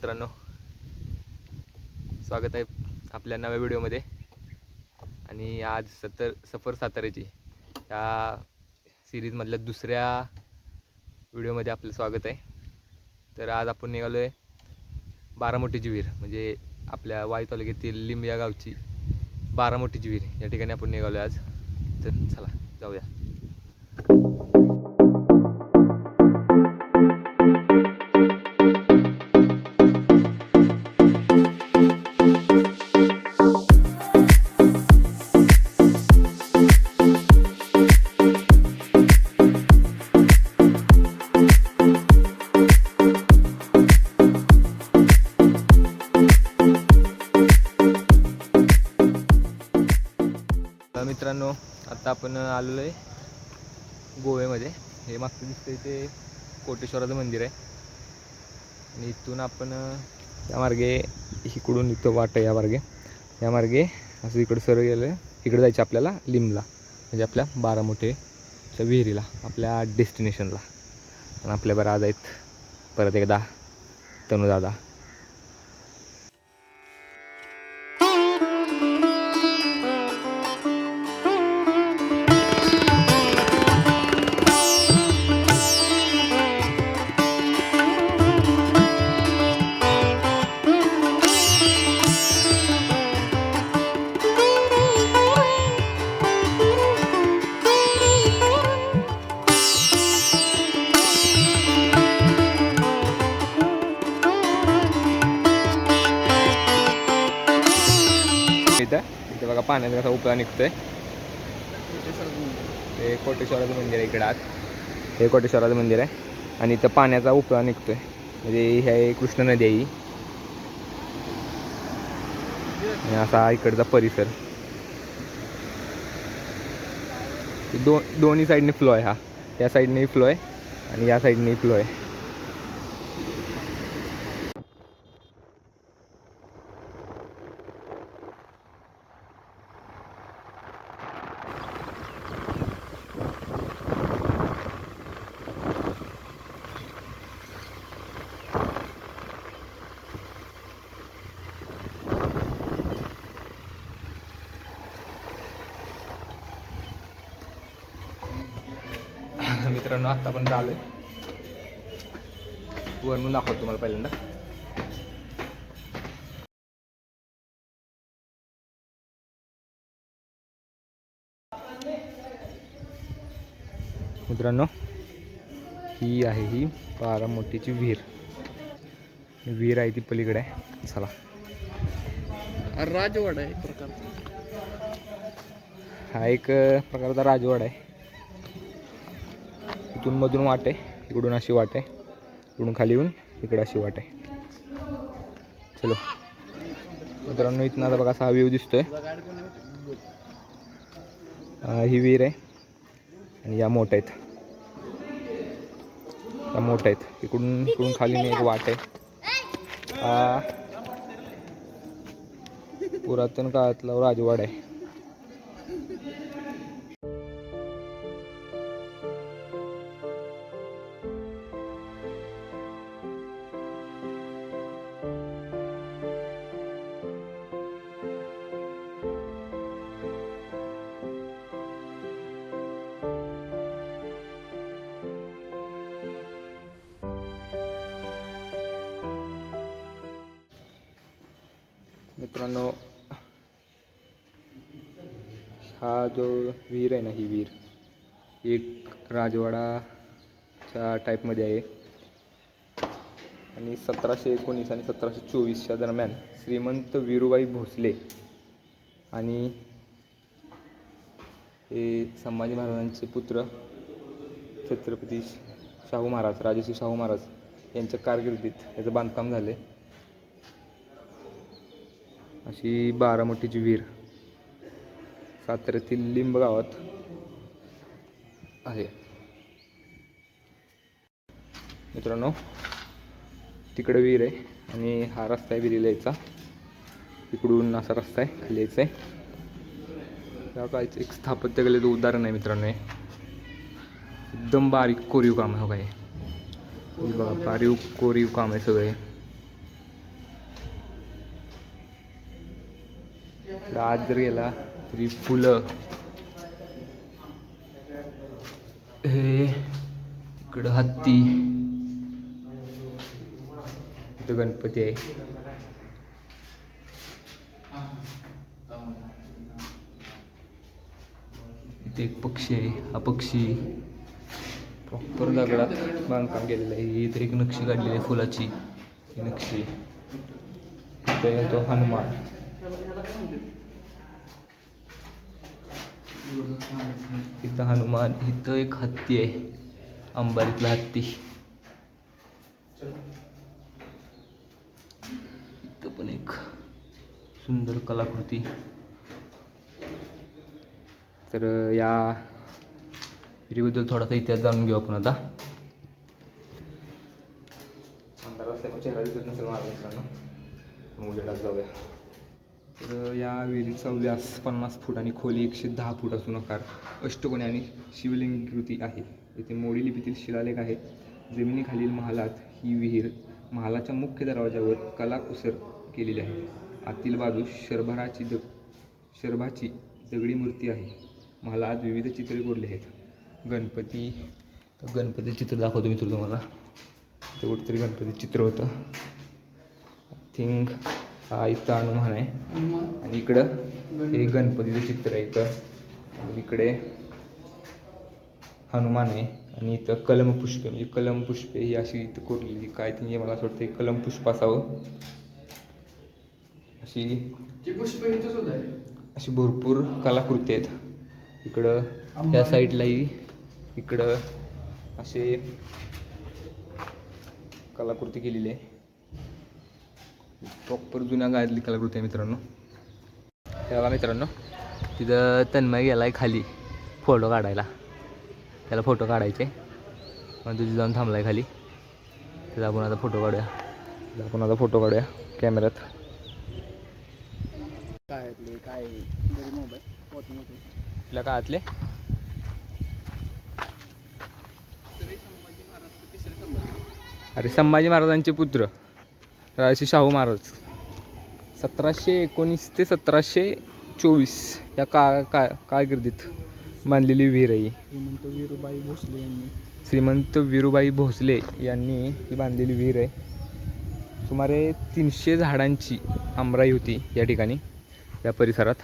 मित्रांनो. स्वागत आहे आपल्या नव्या व्हिडिओमध्ये. आणि आज सतर सफर साताऱ्याची. या सिरीजमधल्या दुसऱ्या व्हिडिओमध्ये आपलं स्वागत आहे. तर आज आपण निघालो आहे बारामोटीची विहीर म्हणजे आपल्या वाई तालुक्यातील लिंब या गावची बारामोटीची विहीर या ठिकाणी आपण निघालो आहे आज. तर चला जाऊया. आपण आलेलो आहे गोव्यामध्ये. हे मागचं दिसतंय ते कोटेश्वराचं मंदिर आहे. आणि इथून आपण या मार्गे इकडून इथं वाट आहे या मार्गे. या मार्गे असं इकडं सरळ गेलं इकडे जायचं आपल्याला लिमला म्हणजे आपल्या बारामोठेच्या विहिरीला आपल्या डेस्टिनेशनला आणि आपल्या बरं आज आहेत परत एकदा तनुदादा इथं. इथं बघा पाण्याचा कसा उपळा निघतोय. ते कोटेश्वराचं मंदिर आहे इकडे आत. हे कोटेश्वराचं मंदिर आहे. आणि इथं पाण्याचा उपळा निघतोय. म्हणजे ह्या कृष्ण नदी आहे ही. आणि असा इकडचा परिसर. दो दोन्ही साईडने फ्लो आहे हा. या साईडने फ्लो आहे आणि या साईडने फ्लो आहे. मित्रांनो आत्ता पण आलोय. वरून दाखवतो तुम्हाला पहिल्यांदा. मित्रांनो ही आहे ही बारामोटीची विहीर. विहीर आहे ती पलीकडे आहे. चला. राजवाडा आहे एक प्रकारचा. हा एक प्रकारचा राजवाडा आहे. इथून मधून वाट आहे इकडून अशी वाट आहे इकडून खाली येऊन इकडं अशी वाट आहे. चलो. मित्रांनो इथनं आता बघा असा हा व्ह्यू दिसतोय. ही विहीर आहे आणि या मोठ आहेत. या मोठ आहेत. इकडून इकडून खाली एक वाट आहे. हा. पुरातन काळातला राजवाड आहे. मित्रांनो हा जो विहीर आहे ना ही विहीर एक राजवाडाच्या टाईपमध्ये आहे. आणि सतराशे एकोणीस आणि सतराशे चोवीसच्या दरम्यान श्रीमंत वीरूबाई भोसले आणि हे संभाजी महाराजांचे पुत्र छत्रपती शाहू महाराज राजश्री शाहू महाराज यांच्या कारकिर्दीत याचं बांधकाम झाले अशी बारामतीची विहीर. साताऱ्यातील लिंब गावात आहे. मित्रांनो तिकडे विहीर आहे आणि हा रस्ता आहे विहिरीला यायचा. इकडून असा रस्ता आहे खाली यायचा आहे. त्या काळचं एक स्थापत्य केलेलं उदाहरण आहे मित्रांनो हे. एकदम बारीक कोरीव काम आहे हो काय बघा बारीक कोरीव काम आहे सगळे. इकडं आत जर गेला तरी फुलं. हे इकडं हत्ती. इथं गणपती आहे. इथे एक पक्षी आहे. हा पक्षी प्रॉपर दगडात बांधकाम केलेलं आहे. इथे एक नक्षी काढलेली आहे फुलाची. नक्षी. इथे येतो हनुमान. इथं हनुमान इथं एक हत्ती आहे. अंबारीतला हत्ती. इथं पण एक सुंदर कलाकृती. तर या विहिरीबद्दल थोडासा इतिहास जाणून घेऊ आपण आता. चेहरा दिसत नसेल माझ्या मित्रांनो. पण जाऊया. तर या विहिरीचा व्यास पन्नास फूट आणि खोली एकशे दहा फूट असून आकार अष्टकोणी आणि शिवलिंगकृती आहे. येथे मोडी लिपीतील शिलालेख आहे. जमिनीखालील महालात ही विहीर महालाच्या मुख्य दरवाजावर कलाकुसर केलेली आहे. आतील बाजूस शर्भराची दग शर्भाची दगडी मूर्ती आहे. महालात विविध चित्रे कोरली आहेत. गणपती गणपती चित्र दाखवतो मी तुला तुम्हाला. ते कुठेतरी गणपती चित्र होतं. थिंक हा इथं हनुमान आहे आणि इकडं हे गणपतीचं चित्र आहे इथं. आणि इकडे हनुमान आहे. आणि इथं कलमपुष्पे म्हणजे कलमपुष्पे ही अशी इथं कोरलेली काय ती मला असं वाटतं कलमपुष्प असावं. अशी अशी भरपूर कलाकृती आहेत. इकडं या साईडलाही इकडं असे कलाकृती केलेली आहे. प्रॉपर जुन्या काळातली कलाकृती आहे मित्रांनो. त्याला मित्रांनो तिथं तन्मय गेला आहे खाली फोटो काढायला. त्याला फोटो काढायचे. मग तुझी जाऊन थांबला आहे खाली. त्याचा आपण आता फोटो काढूया. आपण आता फोटो काढूया कॅमेऱ्यात काय? काय मोबाईल मोठे आपल्या काळातले? अरे संभाजी महाराजांचे पुत्र. राजश्री शाहू महाराज. सतराशे एकोणीस ते सतराशे चोवीस या का का कारकिर्दीत बांधलेली विहीर आहे. श्रीमंत वीरुबाई भोसले यांनी. श्रीमंत विरुबाई भोसले यांनी ही बांधलेली विहीर आहे. सुमारे तीनशे झाडांची आमराई होती या ठिकाणी या परिसरात.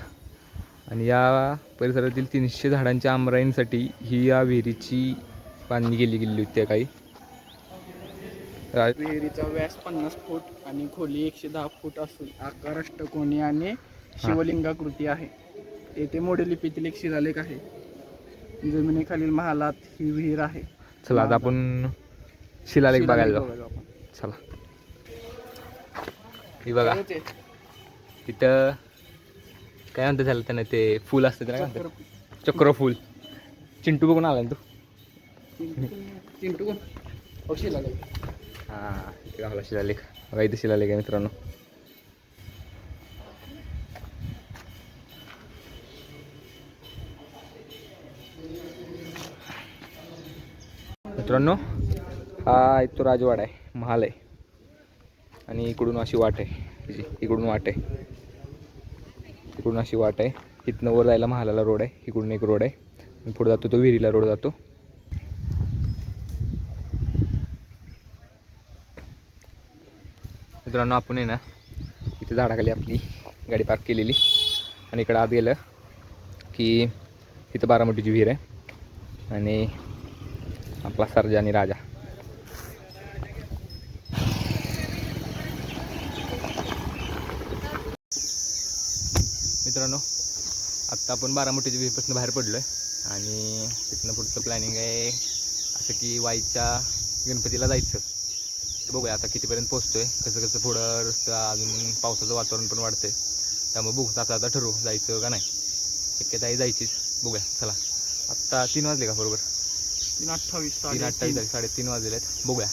आणि या परिसरातील तीनशे झाडांच्या आमराईंसाठी ही या विहिरीची बांधणी केली गेलेली होती त्या काही विहिरीचा व्यास पन्नास फूट आणि खोली एकशे दहा फूट असून आकार अष्टकोनी आणि शिवलिंगाकृती आहे. येथे मोडी लिपीतील एक शिलालेख आहे. जमिनीखालील महालात ही विहीर आहे. चला आता आपण शिलालेख बघायला जाऊ. चला. ही बघा. इथं काय म्हणतात त्याला त्यानं? ते फूल असतं त्याला काय चक्रफूल. चिंटू बघून आला ना तू? चिंटू- चिंटू कोण? शिलालेख. हां इथे शिलालेख बघा इथे शिलालेख आहे मित्रांनो. मित्रांनो हा इथं तो राजवाडा आहे महाल आहे. आणि इकडून अशी वाट आहे इकडून वाट आहे. इकडून अशी वाट आहे इथनं वर जायला महालाला रोड आहे इकडून एक रोड आहे. पुढे जातो तो विहिरीला रोड जातो. मित्रांनो आपण आहे ना इथे झाडाखाली आपली गाडी पार्क केलेली. आणि इकडं आत गेलं की इथं बारामतीची विहीर आहे. आणि आपला सरजा आणि राजा. मित्रांनो आत्ता आपण बारामतीच्या विहीरपासून बाहेर पडलो आहे आणि तिथनं पुढचं प्लॅनिंग आहे असं की वाईच्या गणपतीला जायचं. बघूया आता कितीपर्यंत पोहोचतोय कसं कसं पुढं रस्ता अजून पावसाचं वातावरण पण वाढतंय. त्यामुळे बघू आता आता ठरवू जायचं का नाही. शक्यता आहे जायचीच. बघूया चला. आत्ता तीन वाजले का बरोबर? तीन अठ्ठावीस तीन. अठ्ठावीस साडेतीन वाजलेले आहेत बघूया.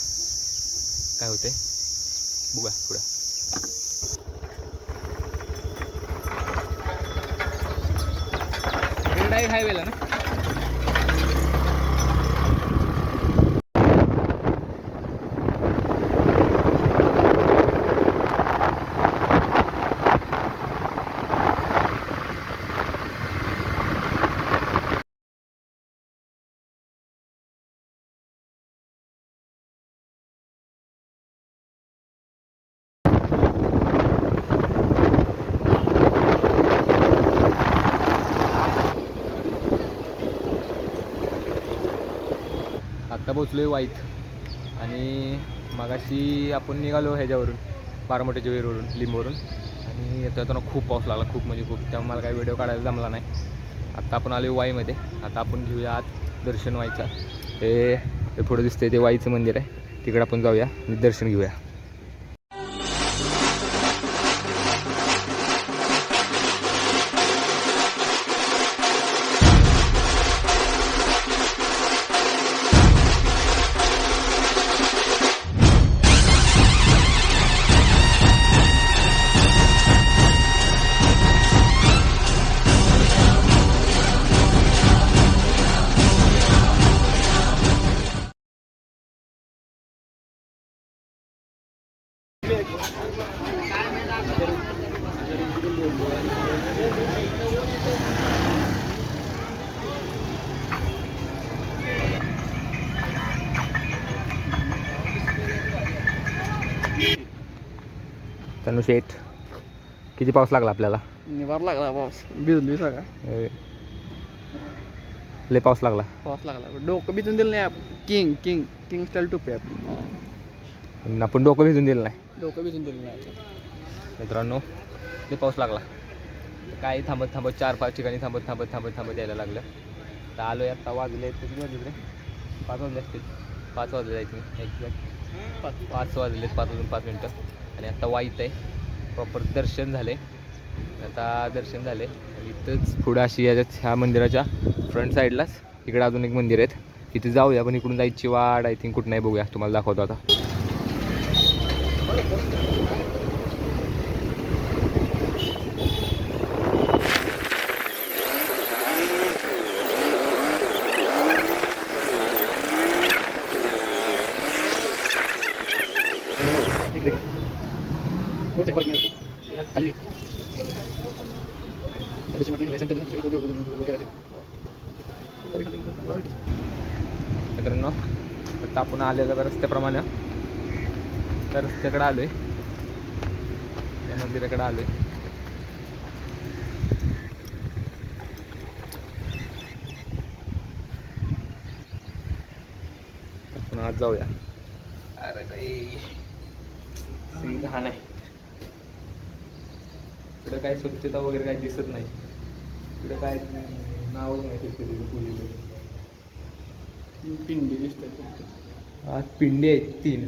काय होते बघूया पुढं डायरेक्ट हायवेला ना आत्ता पोचलो आहे वाईत. आणि मगाशी आपण निघालो ह्याच्यावरून बारामोठ्याच्या वेरवरून लिंबवरून. आणि येतो येताना खूप पाऊस लागला खूप म्हणजे खूप. त्यामुळे मला काही व्हिडिओ काढायला जमला नाही. आत्ता आपण आलो वाईमध्ये. आता आपण घेऊया आत दर्शन व्हायचं. हे हे पुढं दिसतंय ते वाईचं मंदिर आहे. तिकडे आपण जाऊया आणि दर्शन घेऊया. तनु शेठ किती पाऊस लागला आपल्याला? निवार लागला पाऊस. भिजली सगळा. ए, लय पाऊस लागला. पाऊस लागला. डोकं भिजून दिलं नाही किंग किंग किंग स्टाईल टोपी आपली. आणि आपण डोकं भिजून दिलं नाही. डोकं भिजून दिलं नाही. मित्रांनो लय पाऊस लागला. काही थांबत थांबत चार पाच ठिकाणी थांबत थांबत थांबत थांबत यायला लागलं. तर आलो आत्ता वाजले किती वाजले रे? पाच वाजले असतील. पाच वाजले जायचे एक्झॅक्ट पाच. पाच वाजले पाच वाजून पाच मिनटं. आणि आता वाईत आहे. प्रॉपर दर्शन झाले. आता दर्शन झाले. आणि इथंच पुढं अशी याच्यात ह्या मंदिराच्या फ्रंट साईडलाच इकडं अजून एक मंदिर आहेत. तिथे जाऊया पण इकडून जायची वाट आय थिंक कुठं नाही बघूया. तुम्हाला दाखवतो आता. मित्रांनो. आता आपण आलेलं रस्त्याप्रमाणे. त्या रस्त्याकडे आलोय. त्या मंदिराकडे आलोय. आपण आज जाऊया. अरे काही सगळी घाण आहे. इकडं काय स्वच्छता वगैरे काही दिसत नाही. इकडं काय नावच नाही स्वच्छतेचं पिंडी दिसतात आज पिंडे आहेत तीन.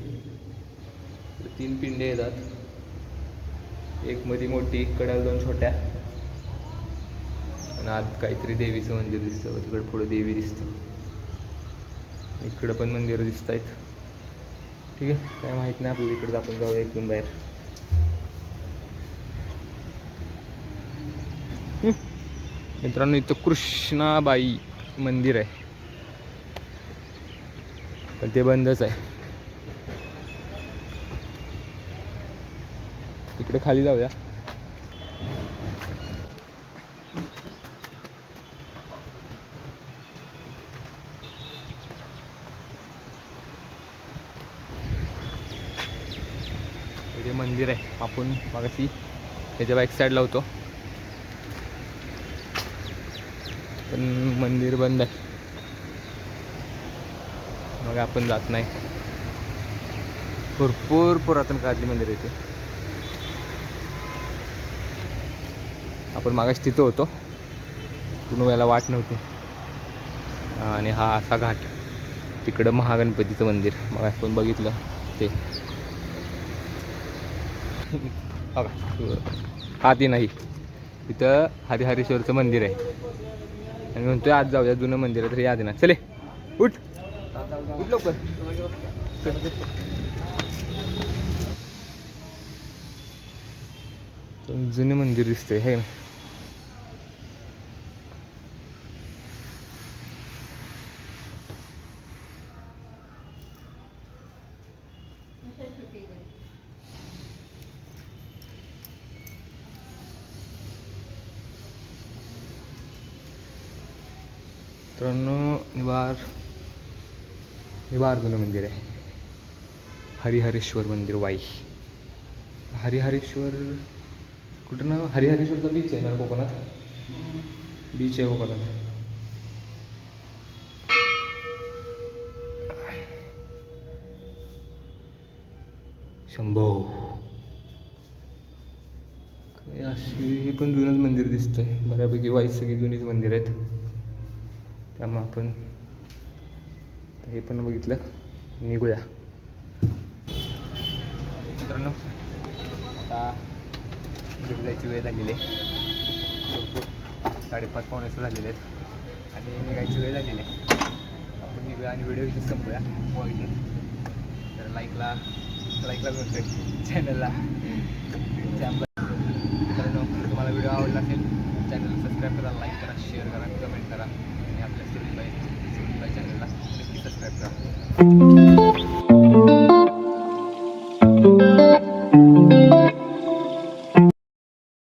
तीन पिंडे येतात एक मध्ये मोठी कड्याला दोन छोट्या. आणि आत काहीतरी देवीचं मंदिर दिसतं तिकडे पुढे देवी दिसतं. इकडं पण मंदिरं दिसत आहेत ठीक आहे काय माहीत नाही आपल्याला इकडं आपण जाऊया इकडून बाहेर. मित्रांनो इथं कृष्णाबाई मंदिर आहे. पण ते बंदच आहे. इकडे खाली जाऊया. इथे मंदिर आहे आपण मागाशी. त्याच्या बॅक साईडला होतो. पण मंदिर बंद आहे. मग आपण जात नाही. भरपूर पुरातन काळातली मंदिर इथे आपण मागास तिथं होतो. पूर्ण वेळेला वाट नव्हती. आणि हा असा घाट. तिकडं महागणपतीचं मंदिर. मग आपण बघितलं ते. बघा. आधी नाही. इथं हरिहरेश्वरचं मंदिर आहे. आणि म्हणतोय आज जाऊया जुनं मंदिर आहे तर याद ना. चले उठ. लवकर. जुने मंदिर दिसतंय हे ना बाबा मंदिर आहे हरिहरेश्वर मंदिर वाई हरिहरेश्वर कुठं ना हरिहरेश्वरचा बीच आहे ना कोकणात बीच आहे कोकणात शंभो अशी हे पण जुनंच मंदिर दिसतं आहे बऱ्यापैकी वाईस सगळी जुनीच मंदिर आहेत त्यामुळे आपण हे पण बघितलं. निघूया. मित्रांनो आता घरी जायची वेळ झालेली आहे. भरपूर साडेपाच पावण्याचं झालेले आहेत. आणि निघायची वेळ झालेली आहे. आपण निघूया आणि व्हिडिओ इथेच संपूया. बघितलं तर लाईकला लाईकला करतोय चॅनलला मित्रांनो तुम्हाला व्हिडिओ आवडला असेल चॅनलला सबस्क्राईब करा लाईक करा शेअर करा कमेंट करा.